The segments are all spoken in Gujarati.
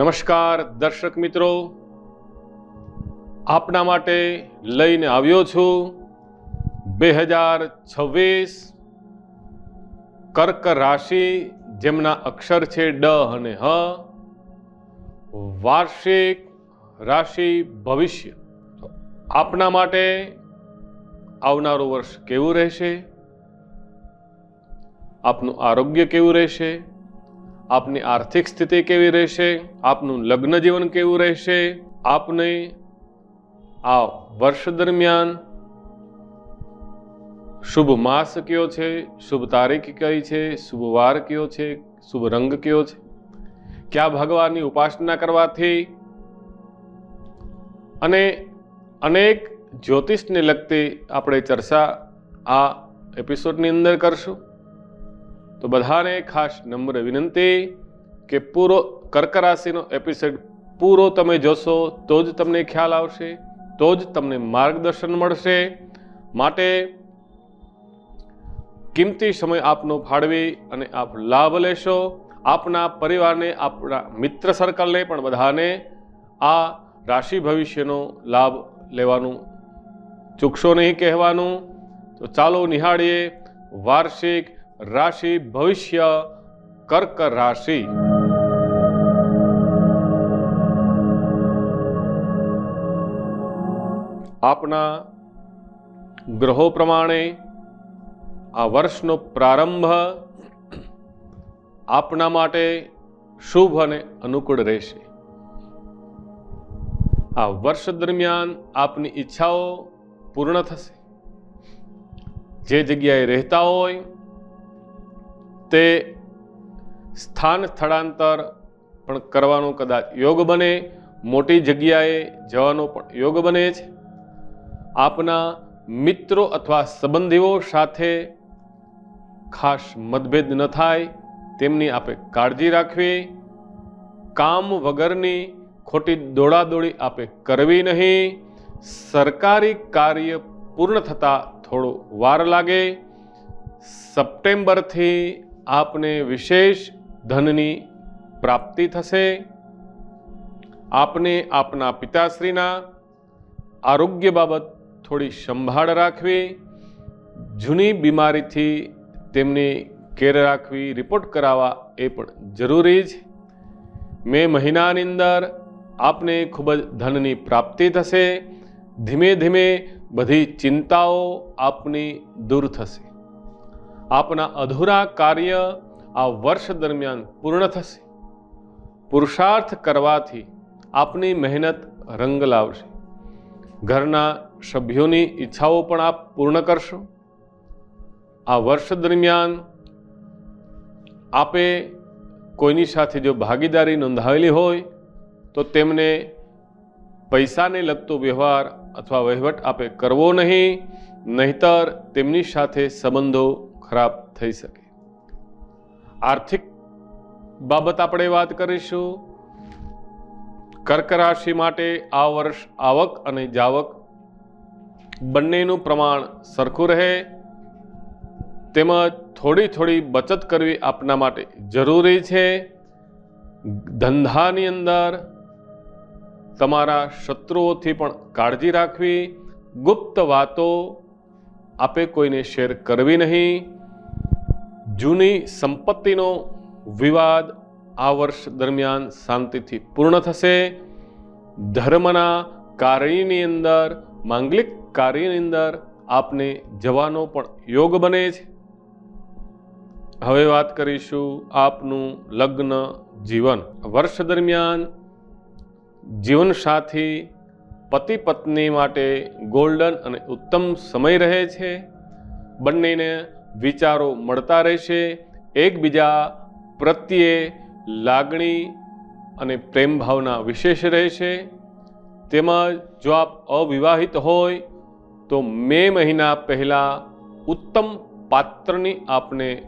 નમસ્કાર દર્શક મિત્રો. આપના માટે લઈને આવ્યો છું બે હજાર છવ્વીસ કર્ક રાશિ, જેમના અક્ષર છે ડ અને હ, વાર્ષિક રાશિ ભવિષ્ય. આપના માટે આવનારું વર્ષ કેવું રહેશે? આપનું આરોગ્ય કેવું રહેશે? આપની આર્થિક સ્થિતિ કેવી રહેશે? આપનું લગ્ન જીવન કેવું રહેશે? આપને આ વર્ષ દરમિયાન શુભ માસ કયો છે? શુભ તારીખ કઈ છે? શુભ વાર કયો છે? શુભ રંગ કયો છે? કયા ભગવાનની ઉપાસના કરવાથી? અને અનેક જ્યોતિષને લગતી આપણે ચર્ચા આ એપિસોડની અંદર કરશું. તો બધાને ખાસ નમ્ર વિનંતી કે પૂરો કર્ક રાશિનો એપિસોડ પૂરો તમે જોશો તો જ તમને ખ્યાલ આવશે, તો જ તમને માર્ગદર્શન મળશે. માટે કિંમતી સમય આપનો ફાળવી અને આપ લાભ લેશો. આપના પરિવારને આપણા મિત્ર સર્કલને પણ બધાને આ રાશિ ભવિષ્યનો લાભ લેવાનું ચૂકશો નહીં કહેવાનું. તો ચાલો નિહાળીએ. વાર્ષિક રાશિ ભવિષ્ય કર્ક રાશિ. આપના ગ્રહો પ્રમાણે આ વર્ષનો પ્રારંભ આપના માટે શુભ અને અનુકૂળ રહેશે. આ વર્ષ દરમિયાન આપની ઈચ્છાઓ પૂર્ણ થશે. જે જગ્યાએ રહેતા હોય તે સ્થાન સ્થળાંતર પણ કરવાનો કદાચ યોગ બને, મોટી જગ્યાએ જવાનો પણ યોગ બને છે. આપના મિત્રો અથવા સંબંધીઓ સાથે ખાસ મતભેદ ન થાય, તેમની આપે કાળજી રાખવી, કામ વગરની ખોટી દોડાદોડી આપે કરવી નહીં, સરકારી કાર્ય પૂર્ણ થતાં થોડો વાર લાગે, સપ્ટેમ્બરથી આપને વિશેષ ધનની પ્રાપ્તિ થશે આપને આપના પિતાશ્રીના આરોગ્ય બાબત થોડી સંભાળ રાખવી જૂની બીમારીથી તેમની કેર રાખવી રિપોર્ટ કરાવવા એ પણ જરૂરી છે મે મહિનાની અંદર આપને ખૂબ જ ધનની પ્રાપ્તિ થશે ધીમે ધીમે બધી ચિંતાઓ આપની દૂર થશે આપના અધૂરા કાર્ય આ વર્ષ દરમિયાન પૂર્ણ થશે. પુરુષાર્થ કરવાથી આપની મહેનત રંગ લાવશે. ઘરના સભ્યોની ઈચ્છાઓ પણ આપ પૂર્ણ કરશો. આ વર્ષ દરમિયાન આપે કોઈની સાથે જો ભાગીદારી નોંધાવેલી હોય, તો તેમને પૈસાને લગતો વ્યવહાર અથવા વહીવટ આપે કરવો નહીં, નહીતર તેમની સાથે સંબંધો ખરાબ થઈ શકે. આર્થિક બાબત આપણે વાત કરીશું. કર્ક રાશિ માટે આ વર્ષ આવક અને જાવક બંનેનું પ્રમાણ સરખું રહે. તેમજ થોડી થોડી બચત કરવી આપના માટે જરૂરી છે. ધંધાની અંદર તમારા શત્રુઓથી પણ કાળજી રાખવી. ગુપ્ત વાતો આપે કોઈને શેર કરવી નહીં. જૂની સંપત્તિનો વિવાદ આ વર્ષ દરમિયાન શાંતિથી પૂર્ણ થશે. ધર્મના કાર્યની અંદર, માંગલિક કાર્યની અંદર આપને જવાનો પણ યોગ બને છે. હવે વાત કરીશું આપનું લગ્ન જીવન. વર્ષ દરમિયાન જીવનસાથી પતિ પત્ની માટે ગોલ્ડન અને ઉત્તમ સમય રહે છે. બંનેને વિચારો મળતા રહેશે. એકબીજા પ્રત્યે લાગણી અને પ્રેમ ભાવના વિશેષ રહેશે. તેમજ જો આપ અવિવાહિત હોય, તો મે મહિના પહેલાં ઉત્તમ પાત્રની આપને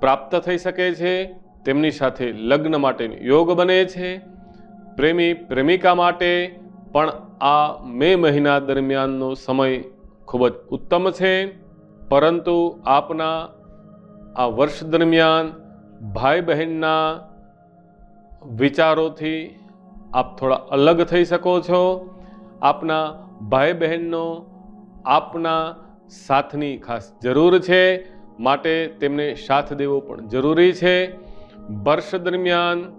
પ્રાપ્ત થઈ શકે છે. તેમની સાથે લગ્ન માટેનો યોગ બને છે. પ્રેમી, પ્રેમિકા માટે પણ આ મે મહિના દરમિયાનનો સમય ખૂબ જ ઉત્તમ છે. પરંતુ આપના આ વર્ષ દરમિયાન ભાઈ બહેનના વિચારોથી આપ થોડા અલગ થઈ શકો છો. આપના ભાઈ બહેનનો આપના સાથની ખાસ જરૂર છે. માટે તેમને સાથ દેવો પણ જરૂરી છે. વર્ષ દરમિયાન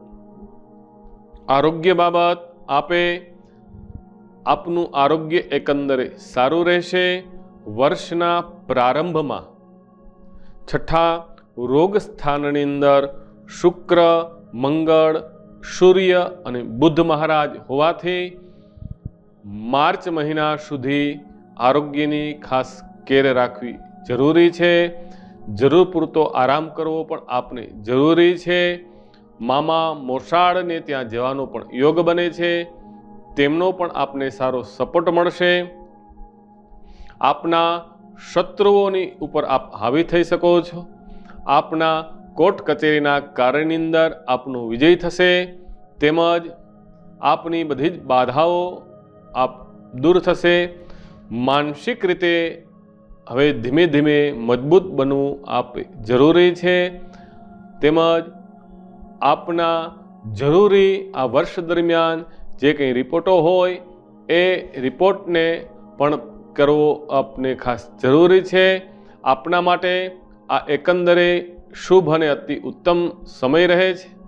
આરોગ્ય બાબત આપે. આપનું આરોગ્ય એકંદરે સારું રહેશે. વર્ષના પ્રારંભમાં છઠ્ઠા રોગ સ્થાનની અંદર શુક્ર, મંગળ, સૂર્ય અને બુદ્ધ મહારાજ હોવાથી માર્ચ મહિના સુધી આરોગ્યની ખાસ કેર રાખવી જરૂરી છે. જરૂર પૂરતો આરામ કરવો પણ આપને જરૂરી છે. મામા મોસાળને ત્યાં જવાનો પણ યોગ બને છે. તેમનો પણ આપને સારો સપોર્ટ મળશે. આપના શત્રુઓની ઉપર આપ હાવી થઈ શકો છો. આપના કોર્ટ કચેરીના કાર્યની અંદર આપનો વિજય થશે. તેમજ આપની બધી જ બાધાઓ આપ દૂર થશે. માનસિક રીતે હવે ધીમે ધીમે મજબૂત બનવું આપ જરૂરી છે. તેમજ આપના જરૂરી આ વર્ષ દરમિયાન જે કંઈ રિપોર્ટો હોય, એ રિપોર્ટને પણ કરવો આપને ખાસ જરૂરી છે. આપણા માટે આ એકંદરે શુભ અને અતિ ઉત્તમ સમય રહે છે.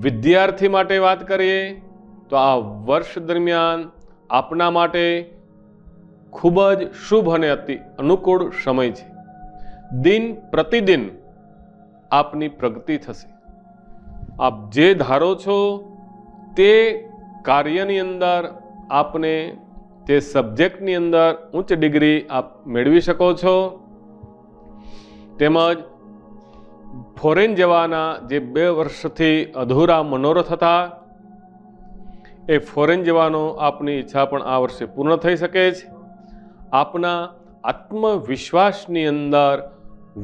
વિદ્યાર્થી માટે વાત કરીએ તો આ વર્ષ દરમિયાન આપના માટે ખૂબ જ શુભ અને અતિ અનુકૂળ સમય છે. દિન પ્રતિદિન આપની પ્રગતિ થશે. આપ જે ધારો છો તે કાર્યની અંદર આપને તે સબ્જેક્ટની અંદર ઉચ્ચ ડિગ્રી આપ મેળવી શકો છો. તેમજ ફોરેન જવાના જે બે વર્ષથી અધૂરા મનોરથ હતા, એ ફોરેન જવાનો આપની ઈચ્છા પણ આ વર્ષે પૂર્ણ થઈ શકે છે. આપના આત્મવિશ્વાસની અંદર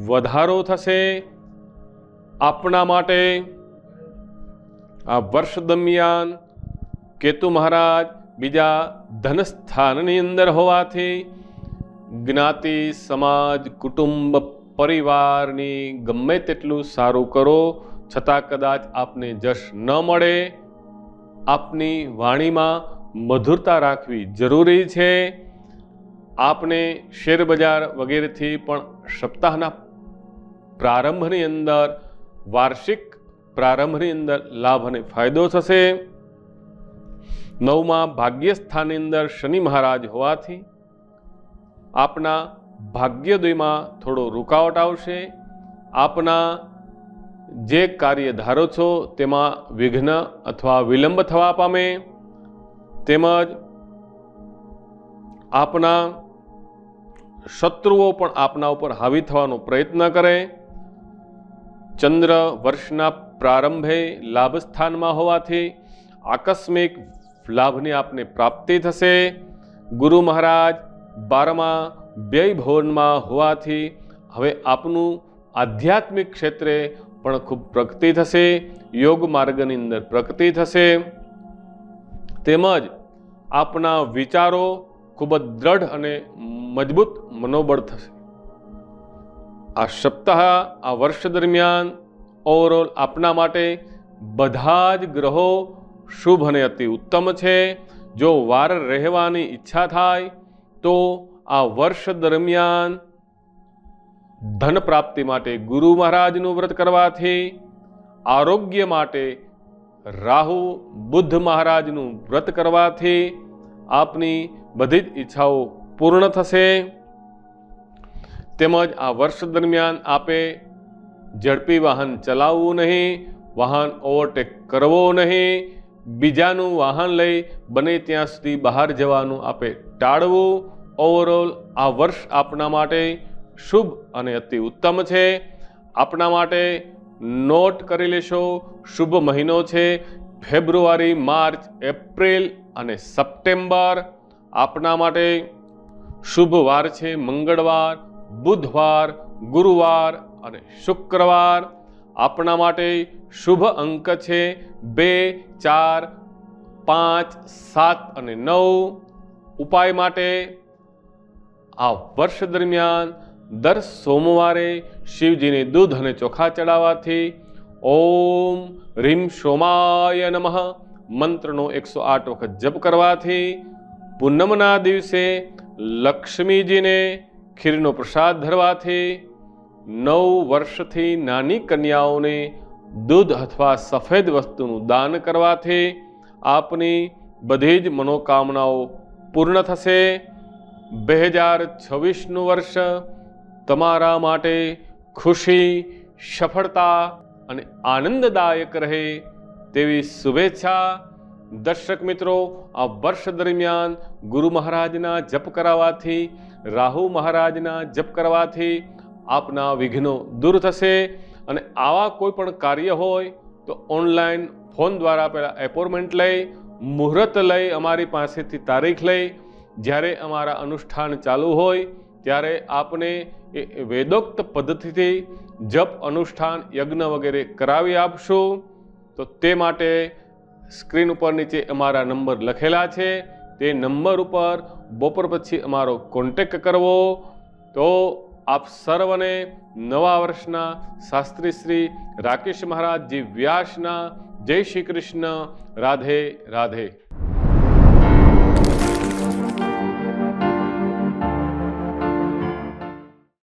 વધારો થશે. આપણા માટે આ વર્ષ દરમિયાન કેતુ મહારાજ બીજા ધનસ્થાનની અંદર હોવાથી જ્ઞાતિ સમાજ કુટુંબ પરિવારની ગમે તેટલું સારું કરો છતાં કદાચ આપને જશ ન મળે આપની વાણીમાં મધુરતા રાખવી જરૂરી છે આપને શેરબજાર વગેરેથી પણ સપ્તાહના પ્રારંભની અંદર વાર્ષિક પ્રારંભની અંદર લાભ અને ફાયદો થશે નવમાં ભાગ્યસ્થાનની અંદર શનિ મહારાજ હોવાથી આપના ભાગ્યોદયમાં થોડો રૂકાવટ આવશે. આપના જે કાર્ય ધારો છો તેમાં વિઘ્ન અથવા વિલંબ થવા પામે. તેમજ આપના શત્રુઓ પણ આપના ઉપર હાવી થવાનો પ્રયત્ન કરે. ચંદ્ર વર્ષના પ્રારંભે લાભ સ્થાનમાં હોવાથી આકસ્મિક લાભની આપને પ્રાપ્તિ થશે. ગુરુ મહારાજ, બારમા વ્યય ભવનમાં હોવાથી હવે આપનું આધ્યાત્મિક ક્ષેત્રે પણ ખૂબ પ્રગતિ થશે, યોગ માર્ગની અંદર પ્રગતિ થશે. તેમજ આપના વિચારો ખૂબ જ દ્રઢ અને મજબૂત મનોબળ થશે. આ સપ્તાહ, આ વર્ષ દરમિયાન ઓવરઓલ આપના માટે બધા જ ગ્રહો શુભ અને અતિ ઉત્તમ છે. જો વાર રહેવાની ઈચ્છા થાય, તો આ વર્ષ દરમિયાન ધન પ્રાપ્તિ માટે ગુરુ મહારાજનું વ્રત કરવાથી આરોગ્ય માટે રાહુ બુદ્ધ મહારાજનું વ્રત કરવાથી આપની બધી જ ઈચ્છાઓ પૂર્ણ થશે. તેમજ આ વર્ષ દરમિયાન આપે ઝડપી વાહન ચલાવવું નહીં, વાહન ઓવરટેક કરવો નહીં બીજાનું વાહન લઈ બને ત્યાં સુધી બહાર જવાનું આપે ટાળવું. ઓવરઓલ આ વર્ષ આપણા માટે શુભ અને અતિ ઉત્તમ છે. આપણા માટે નોટ કરી લેશો. શુભ મહિનો છે. ફેબ્રુઆરી, માર્ચ, એપ્રિલ અને સપ્ટેમ્બર આપના માટે શુભ વાર છે. મંગળવાર, બુધવાર, ગુરુવાર અને શુક્રવાર. આપણા માટે શુભ અંક છે બે, ચાર, પાંચ, સાત અને નવ. ઉપાય માટે આ વર્ષ દરમિયાન દર સોમવારે શિવજીને દૂધ અને ચોખા ચડાવવાથી ઓમ રીમ સોમાય નમઃ. મંત્રનો એકસો આઠ વખત જપ કરવાથી પૂનમના દિવસે લક્ષ્મીજીને ખીરનો પ્રસાદ ધરવાથી નવ વર્ષથી નાની કન્યાઓને દૂધ અથવા સફેદ વસ્તુનું દાન કરવાથી આપની બધી જ મનોકામનાઓ પૂર્ણ થશે. બે હજાર છવ્વીસનું વર્ષ તમારા માટે ખુશી, સફળતા અને આનંદદાયક રહે તેવી શુભેચ્છા. દર્શક મિત્રો, આ વર્ષ દરમિયાન ગુરુ મહારાજના જપ કરાવવાથી રાહુ મહારાજના જપ કરવાથી આપના વિઘ્નો દૂર થશે અને આવા કોઈ પણ કાર્ય હોય તો ઓનલાઈન ફોન દ્વારા પહેલાં એપોઇન્ટમેન્ટ લઈ, મુહૂર્ત લઈ અમારી પાસેથી તારીખ લઈ, જ્યારે અમારા અનુષ્ઠાન ચાલુ હોય ત્યારે આપને એ વેદોક્ત પદ્ધતિથી જપ, અનુષ્ઠાન, યજ્ઞ વગેરે કરાવી આપશું. તો તે માટે સ્ક્રીન ઉપર નીચે અમારા નંબર લખેલા છે. તે નંબર ઉપર બપોર પછી અમારો કોન્ટેક્ટ કરવો. તો આપ સર્વને નવા વર્ષના શાસ્ત્રી શ્રી રાકેશ મહારાજજી વ્યાસના જય શ્રી કૃષ્ણ. રાધે રાધે.